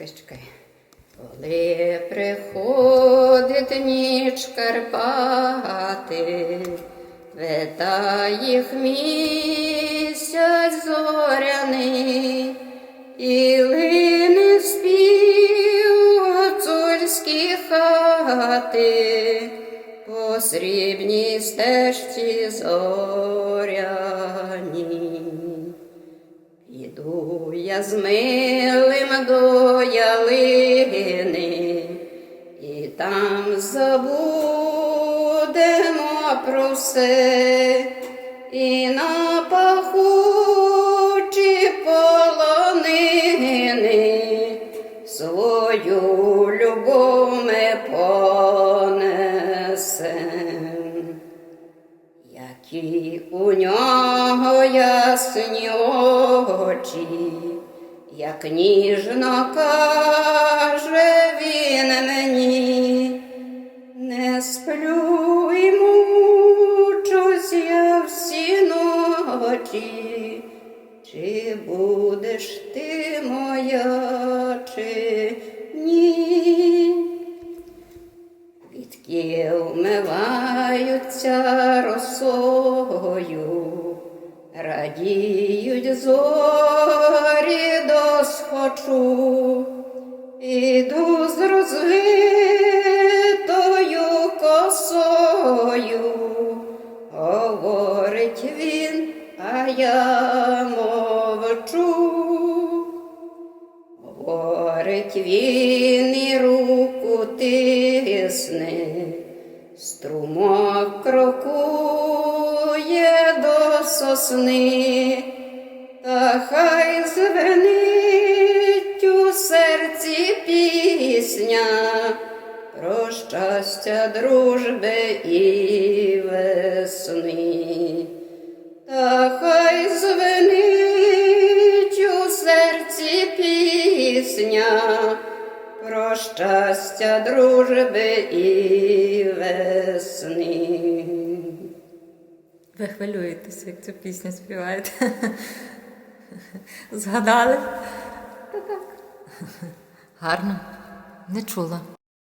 Чекай, чекай. Коли приходить ніч Карпати, Вета їх місяць зоряний, і лине спів гуцульські хати, по срібній стежці зоряній. Я з милим до ялини, і там забудемо про все, і на пахучі полонини свою любов ми понесем. Які у нього ясні очі, як ніжно каже він мені, не сплю і мучусь я всі ночі, чи будеш ти моя, чи вмиваються росою, радіють зорі досхочу, іду з розвитою косою, говорить він, а я мовчу. Говорить він і руку тисне, струмок крокує до сосни, та хай звенить у серці пісня про щастя дружби і весни. Та хай звенить у серці пісня щастя дружби і весни. Ви хвилюєтеся, як цю пісню співаєте. Згадали? Та так. Гарно. Не чула.